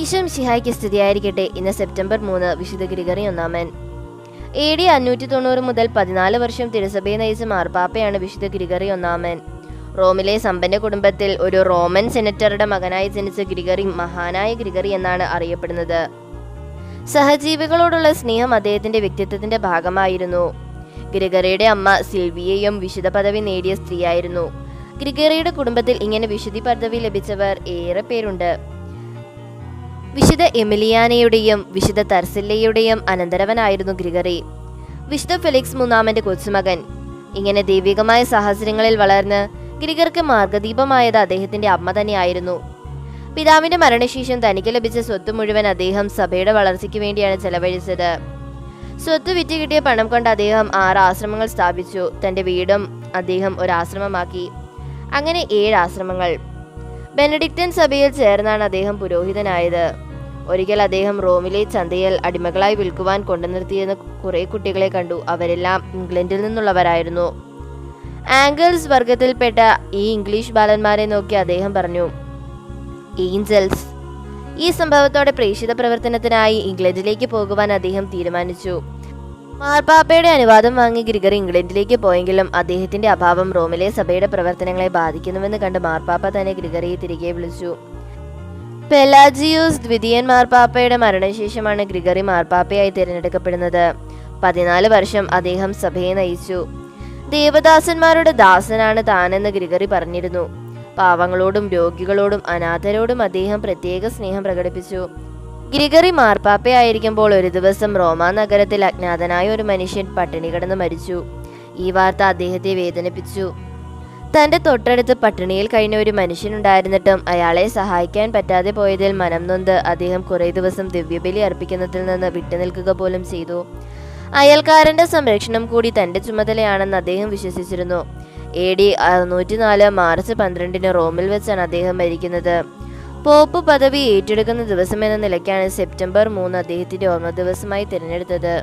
ഈശോം ശിഹായ്ക്ക് സ്ഥിതിയായിരിക്കട്ടെ ഇന്ന് സെപ്റ്റംബർ മൂന്ന് വിശുദ്ധ ഗ്രിഗറി ഒന്നാമൻ. എ ഡി അഞ്ഞൂറ്റി തൊണ്ണൂറ് മുതൽ പതിനാല് വർഷം തിരുസഭയെ നയിച്ച മാർപ്പാപ്പയാണ് വിശുദ്ധ ഗ്രിഗറി ഒന്നാമൻ. റോമിലെ സമ്പന്ന കുടുംബത്തിൽ ഒരു റോമൻ സെനറ്ററുടെ മകനായി ജനിച്ച ഗ്രിഗറി മഹാനായ ഗ്രിഗറി എന്നാണ് അറിയപ്പെടുന്നത്. സഹജീവികളോടുള്ള സ്നേഹം അദ്ദേഹത്തിന്റെ വ്യക്തിത്വത്തിന്റെ ഭാഗമായിരുന്നു. ഗ്രിഗറിയുടെ അമ്മ സിൽവിയയും വിശുദ്ധ പദവി നേടിയ സ്ത്രീയായിരുന്നു. ഗ്രിഗറിയുടെ കുടുംബത്തിൽ ഇങ്ങനെ വിശുദ്ധി പദവി ലഭിച്ചവർ ഏറെ പേരുണ്ട്. വിശുദ്ധ എമിലിയാനയുടെയും വിശുദ്ധ തർസില്ലയുടെയും അനന്തരവനായിരുന്നു ഗ്രിഗറി. വിശുദ്ധ ഫെലിക്സ് മൂന്നാമന്റെ കൊച്ചുമകൻ. ഇങ്ങനെ ദൈവികമായ സാഹചര്യങ്ങളിൽ വളർന്ന് ഗ്രിഗർക്ക് മാർഗദീപമായത് അദ്ദേഹത്തിന്റെ അമ്മ തന്നെയായിരുന്നു. പിതാവിന്റെ മരണശേഷം തനിക്ക് ലഭിച്ച സ്വത്ത് മുഴുവൻ അദ്ദേഹം സഭയുടെ വളർച്ചയ്ക്ക് വേണ്ടിയാണ് ചെലവഴിച്ചത്. സ്വത്ത് വിറ്റ് കിട്ടിയ പണം കൊണ്ട് അദ്ദേഹം ആറ് ആശ്രമങ്ങൾ സ്ഥാപിച്ചു. തന്റെ വീടും അദ്ദേഹം ഒരു ആശ്രമമാക്കി അങ്ങനെ ഏഴ് ആശ്രമങ്ങൾ. ബെനഡിക്റ്റൻ സഭയിൽ ചേർന്നാണ് അദ്ദേഹം പുരോഹിതനായത്. ഒരിക്കൽ അദ്ദേഹം റോമിലെ ചന്തയിൽ അടിമകളായി വിൽക്കുവാൻ കൊണ്ടുനിർത്തിയെന്ന് കുറെ കുട്ടികളെ കണ്ടു. അവരെല്ലാം ഇംഗ്ലണ്ടിൽ നിന്നുള്ളവരായിരുന്നു. ആംഗിൾസ് വർഗത്തിൽപ്പെട്ട ഈ ഇംഗ്ലീഷ് ബാലന്മാരെ നോക്കി അദ്ദേഹം പറഞ്ഞു ഏഞ്ചൽസ്. ഈ സംഭവത്തോടെ പ്രേക്ഷിത പ്രവർത്തനത്തിനായി ഇംഗ്ലണ്ടിലേക്ക് പോകുവാൻ അദ്ദേഹം തീരുമാനിച്ചു. മാർപ്പാപ്പയുടെ അനുവാദം വാങ്ങി ഗ്രിഗറി ഇംഗ്ലണ്ടിലേക്ക് പോയെങ്കിലും അദ്ദേഹത്തിന്റെ അഭാവം റോമിലെ സഭയുടെ പ്രവർത്തനങ്ങളെ ബാധിക്കുന്നുവെന്ന് കണ്ട് മാർപ്പാപ്പ തന്നെ ഗ്രിഗറിയെ തിരികെ വിളിച്ചു. പെലാജിയൂസ് ദ്വിതീയൻ മാർപ്പാപ്പയുടെ മരണശേഷമാണ് ഗ്രിഗറി മാർപ്പാപ്പയായി തിരഞ്ഞെടുക്കപ്പെടുന്നത്. പതിനാല് വർഷം അദ്ദേഹം സഭയെ നയിച്ചു. ദേവദാസന്മാരുടെ ദാസനാണ് താനെന്ന് ഗ്രിഗറി പറഞ്ഞിരുന്നു. പാവങ്ങളോടും രോഗികളോടും അനാഥരോടും അദ്ദേഹം പ്രത്യേക സ്നേഹം പ്രകടിപ്പിച്ചു. ഗ്രിഗറി മാർപ്പാപ്പയായിരിക്കുമ്പോൾ ഒരു ദിവസം റോമാ നഗരത്തിൽ അജ്ഞാതനായ ഒരു മനുഷ്യൻ പട്ടിണി കിടന്ന് മരിച്ചു. ഈ വാർത്ത അദ്ദേഹത്തെ വേദനിപ്പിച്ചു. തന്റെ തൊട്ടടുത്ത് പട്ടിണിയിൽ കഴിഞ്ഞ ഒരു മനുഷ്യൻ ഉണ്ടായിരുന്നിട്ടും അയാളെ സഹായിക്കാൻ പറ്റാതെ പോയതിൽ മനം നൊന്ത് അദ്ദേഹം കുറേ ദിവസം ദിവ്യബലി അർപ്പിക്കുന്നതിൽ നിന്ന് വിട്ടുനിൽക്കുക പോലും ചെയ്തു. അയൽക്കാരന്റെ സംരക്ഷണം കൂടി തന്റെ ചുമതലയാണെന്ന് അദ്ദേഹം വിശ്വസിച്ചിരുന്നു. എ ഡി അറുന്നൂറ്റിനാല് മാർച്ച് പന്ത്രണ്ടിന് റോമിൽ വെച്ചാണ് അദ്ദേഹം മരിക്കുന്നത്. പോപ്പ് പദവി ഏറ്റെടുക്കുന്ന ദിവസം എന്ന നിലയ്ക്കാണ് സെപ്റ്റംബർ മൂന്ന് അദ്ദേഹത്തിന്റെ ഓർമ്മ ദിവസമായി തിരഞ്ഞെടുത്തത്.